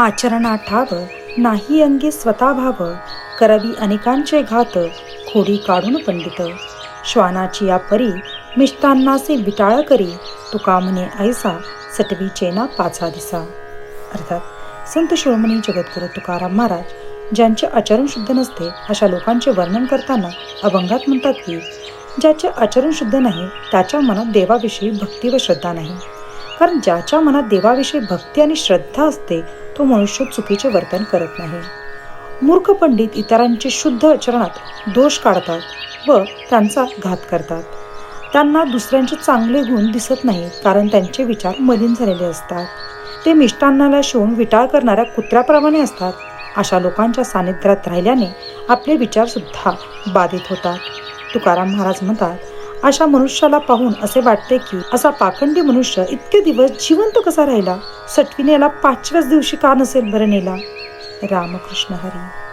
आचरणा ठाव नाही अंगी स्वतः भाव करवी अनेकांचे घात खोडी काढून पंडित. श्वानाची या परी मिष्टांनासे विटाळ करी तुका म्हणे ऐसा सटवीचे ना पाचा दिसा. अर्थात संत शिरोमणी जगद्गुरु तुकाराम महाराज ज्यांचे आचरण शुद्ध नसते अशा लोकांचे वर्णन करताना अभंगात म्हणतात की ज्याचे आचरण शुद्ध नाही त्याच्या मनात देवाविषयी भक्ती व श्रद्धा नाही. कारण ज्याच्या मनात देवाविषयी भक्ती आणि श्रद्धा असते तो मनुष्य चुकीचे वर्तन करत नाही. मूर्ख पंडित इतरांचे शुद्ध आचरणात दोष काढतात व त्यांचा घात करतात. त्यांना दुसऱ्यांचे चांगले गुण दिसत नाहीत कारण त्यांचे विचार मलिन झालेले असतात. ते मिष्टान्नाला शिवून विटाळ करणाऱ्या कुत्र्याप्रमाणे असतात. अशा लोकांच्या सानिध्यात राहिल्याने आपले विचारसुद्धा बाधित होतात. तुकाराम महाराज म्हणतात अशा मनुष्याला पाहून असे वाटते की असा पाखंडी मनुष्य इतके दिवस जिवंत कसा राहिला? सटवीने याला पाचव्याच दिवशी का नसेल बरं नेला? रामकृष्ण हरी.